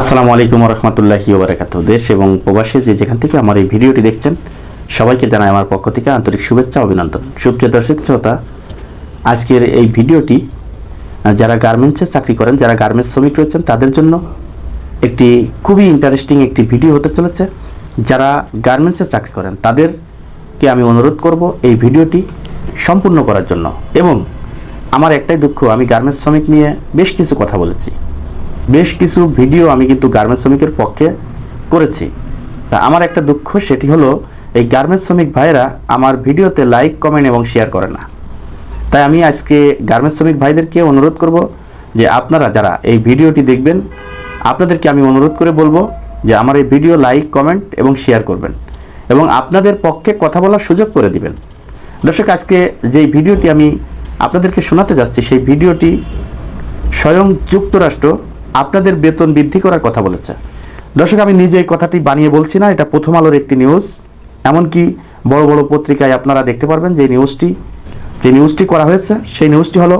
আসসালামু আলাইকুম রহমতুল্লাহি ওবরাকাত দেশ এবং প্রবাসী যে যেখান থেকে আমার এই ভিডিওটি দেখছেন, সবাইকে জানাই আমার পক্ষ থেকে আন্তরিক শুভেচ্ছা অভিনন্দন। সুপ্রিয় দর্শক, শ্রোতা, আজকের এই ভিডিওটি, যারা গার্মেন্টসে চাকরি করেন, যারা গার্মেন্টস শ্রমিক রয়েছেন, তাদের জন্য একটি খুবই ইন্টারেস্টিং একটি ভিডিও হতে চলেছে। যারা গার্মেন্টসে চাকরি করেন, তাদেরকে আমি অনুরোধ করব এই ভিডিওটি সম্পূর্ণ করার জন্য। এবং আমার একটাই দুঃখ, আমি গার্মেন্টস শ্রমিক নিয়ে বেশ কিছু কথা বলেছি। বেশ কিছু ভিডিও আমি কিন্তু গার্মেন্টস শ্রমিকের পক্ষে করেছি। তা আমার একটা দুঃখ, সেটি হলো, এই গার্মেন্টস শ্রমিক ভাইয়েরা আমার ভিডিওতে লাইক কমেন্ট এবং শেয়ার করে না। তাই আমি আজকে গার্মেন্টস শ্রমিক ভাইদেরকে অনুরোধ করব যে আপনারা যারা এই ভিডিওটি দেখবেন, আপনাদেরকে আমি অনুরোধ করে বলব যে আমার এই ভিডিও লাইক কমেন্ট এবং শেয়ার করবেন এবং আপনাদের পক্ষে কথা বলার সুযোগ করে দিবেন। দর্শক, আজকে যেই ভিডিওটি আমি আপনাদেরকে শোনাতে যাচ্ছি, সেই ভিডিওটি স্বয়ং যুক্তরাষ্ট্র আপনাদের বেতন বৃদ্ধি করার কথা বলেছে। দর্শক, আমি নিজে এই কথাটি বানিয়ে বলছি না, এটা প্রথম আলোর একটি নিউজ। এমনকি বড় বড় পত্রিকায় আপনারা দেখতে পারবেন যে নিউজটি যে নিউজটি করা হয়েছে, সেই নিউজটি হলো,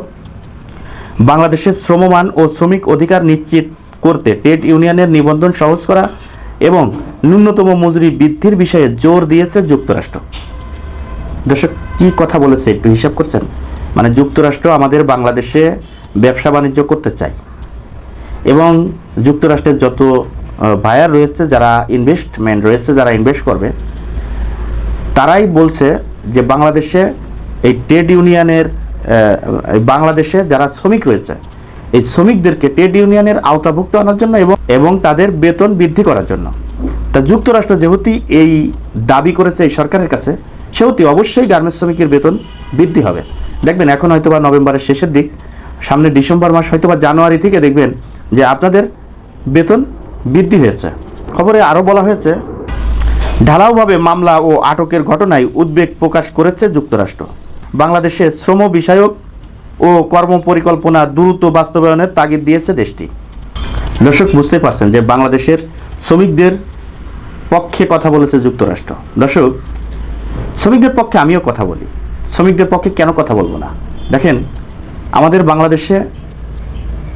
বাংলাদেশের শ্রমমান ও শ্রমিক অধিকার নিশ্চিত করতে ট্রেড ইউনিয়নের নিবন্ধন সহজ করা এবং ন্যূনতম মজুরি বৃদ্ধির বিষয়ে জোর দিয়েছে যুক্তরাষ্ট্র। দর্শক, কি কথা বলেছে? একটু হিসাব করছেন? মানে যুক্তরাষ্ট্র আমাদের বাংলাদেশে ব্যবসা বাণিজ্য করতে চায়। এবং যুক্তরাষ্ট্রের যত বায়ার রয়েছে, যারা ইনভেস্টমেন্ট রয়েছে, যারা ইনভেস্ট করবে, তারাই বলছে যে বাংলাদেশে এই ট্রেড ইউনিয়নের বাংলাদেশে যারা শ্রমিক রয়েছে, এই শ্রমিকদেরকে ট্রেড ইউনিয়নের আওতাভুক্ত আনার জন্য এবং এবং তাদের বেতন বৃদ্ধি করার জন্য। তা যুক্তরাষ্ট্র যেহেতু এই দাবি করেছে এই সরকারের কাছে, সেহেতু অবশ্যই গার্মেন্টস শ্রমিকের বেতন বৃদ্ধি হবে। দেখবেন, এখন হয়তোবা নভেম্বরের শেষের দিক, সামনে ডিসেম্বর মাস, হয়তোবা জানুয়ারি থেকে দেখবেন যে আপনাদের বেতন বৃদ্ধি হয়েছে। খবরে আরও বলা হয়েছে, ঢালাওভাবে মামলা ও আটকের ঘটনায় উদ্বেগ প্রকাশ করেছে যুক্তরাষ্ট্র। বাংলাদেশে শ্রম বিষয়ক ও কর্ম পরিকল্পনা দ্রুত বাস্তবায়নের তাগিদ দিয়েছে দেশটি। দর্শক বুঝতে পারছেন যে বাংলাদেশের শ্রমিকদের পক্ষে কথা বলেছে যুক্তরাষ্ট্র। দর্শক, শ্রমিকদের পক্ষে আমিও কথা বলি। শ্রমিকদের পক্ষে কেন কথা বলব না? দেখেন, আমাদের বাংলাদেশে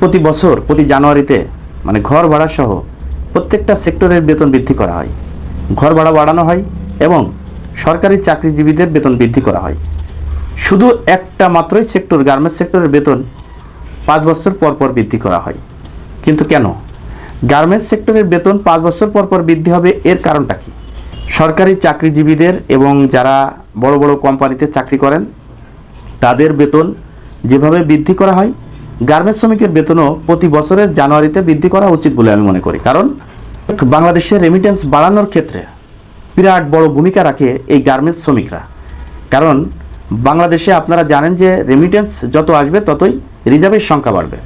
প্রতি বছর, প্রতি জানুয়ারিতে মানে ঘর ভাড়া সহ প্রত্যেকটা সেক্টরের বেতন বৃদ্ধি করা হয়। ঘর ভাড়া বাড়ানো হয় এবং সরকারি চাকরিজীবীদের বেতন বৃদ্ধি করা হয়। শুধু একটা মাত্রই সেক্টর গার্মেন্টস সেক্টরের বেতন পাঁচ বছর পর পর বৃদ্ধি করা হয়। কিন্তু কেন? গার্মেন্টস সেক্টরের বেতন পাঁচ বছর পর পর বৃদ্ধি হবে এর কারণটা কি? সরকারি চাকরিজীবীদের এবং যারা বড় বড় কোম্পানিতে চাকরি করেন, তাদের বেতন যেভাবে বৃদ্ধি করা হয় গার্মেন্টস শ্রমিকের বেতনও প্রতি বছরের জানুয়ারিতে বৃদ্ধি করা উচিত বলে আমি মনে করি। কারণ বাংলাদেশের রেমিটেন্স বাড়ানোর ক্ষেত্রে বিরাট বড় ভূমিকা রাখে এই গার্মেন্টস শ্রমিকরা। কারণ বাংলাদেশে আপনারা জানেন যে রেমিটেন্স যত আসবে ততই রিজার্ভের সংখ্যা বাড়বে।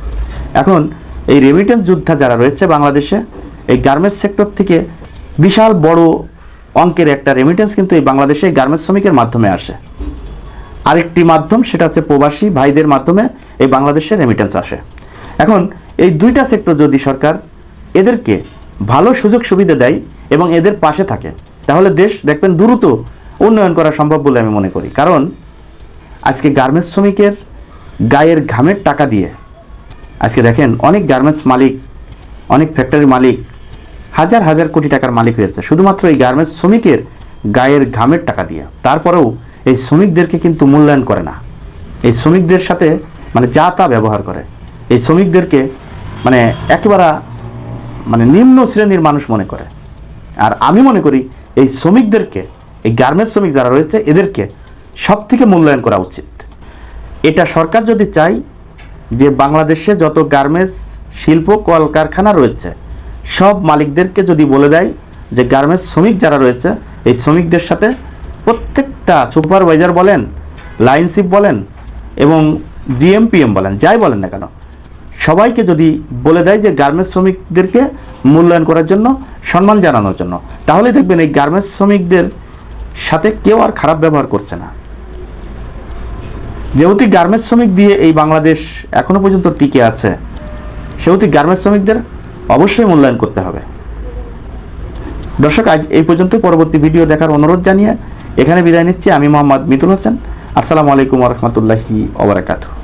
এখন এই রেমিটেন্স যোদ্ধা যারা রয়েছে বাংলাদেশে, এই গার্মেন্টস সেক্টর থেকে বিশাল বড় অঙ্কের একটা রেমিটেন্স কিন্তু এই বাংলাদেশে গার্মেন্টস শ্রমিকের মাধ্যমে আসে। আরেকটি মাধ্যম, সেটা হচ্ছে প্রবাসী ভাইদের মাধ্যমে এই বাংলাদেশে রেমিটেন্স আসে। এখন এই দুইটা সেক্টর যদি সরকার এদেরকে ভালো সুযোগ সুবিধা দেয় এবং এদের পাশে থাকে, তাহলে দেশ দেখবেন দ্রুত উন্নয়ন করা সম্ভব বলে আমি মনে করি। কারণ আজকে গার্মেন্টস শ্রমিকের গায়ের ঘামের টাকা দিয়ে, আজকে দেখেন অনেক গার্মেন্টস মালিক, অনেক ফ্যাক্টরির মালিক হাজার হাজার কোটি টাকার মালিক হয়েছে। শুধুমাত্র এই গার্মেন্টস শ্রমিকের গায়ের ঘামের টাকা দিয়ে। তারপরেও এই শ্রমিকদেরকে কিন্তু মূল্যায়ন করে না। এই শ্রমিকদের সাথে মানে যা তা ব্যবহার করে। এই শ্রমিকদেরকে মানে একেবারে মানে নিম্ন শ্রেণির মানুষ মনে করে। আর আমি মনে করি এই শ্রমিকদেরকে, এই গার্মেন্টস শ্রমিক যারা রয়েছে, এদেরকে সব থেকে মূল্যায়ন করা উচিত। এটা সরকার যদি চাই যে বাংলাদেশে যত গার্মেন্টস শিল্প, কলকারখানা রয়েছে, সব মালিকদেরকে যদি বলে দেয় যে গার্মেন্টস শ্রমিক যারা রয়েছে, এই শ্রমিকদের সাথে প্রত্যেকটা সুপারভাইজার বলেন, লাইনশিপ বলেন এবং জিএমপিএম বলেন, যাই বলেন না কেন, সবাইকে যদি বলে দেয় যে গার্মেন্টস শ্রমিকদেরকে মূল্যায়ন করার জন্য, সম্মান জানানোর জন্য, তাহলে দেখবেন এই গার্মেন্টস শ্রমিকদের সাথে কেউ আর খারাপ ব্যবহার করছে না। যেহেতু গার্মেন্টস শ্রমিক দিয়ে এই বাংলাদেশ এখনও পর্যন্ত টিকে আছে, সেহেতু গার্মেন্টস শ্রমিকদের অবশ্যই মূল্যায়ন করতে হবে। দর্শক, আজ এই পর্যন্ত পরবর্তী ভিডিও দেখার অনুরোধ জানিয়ে এখানে বিদায় নিচ্ছি আমি মোহাম্মদ মিতুল হোসেন। আসসালামু আলাইকুম রহমতুল্লাহি ওবরাকাতু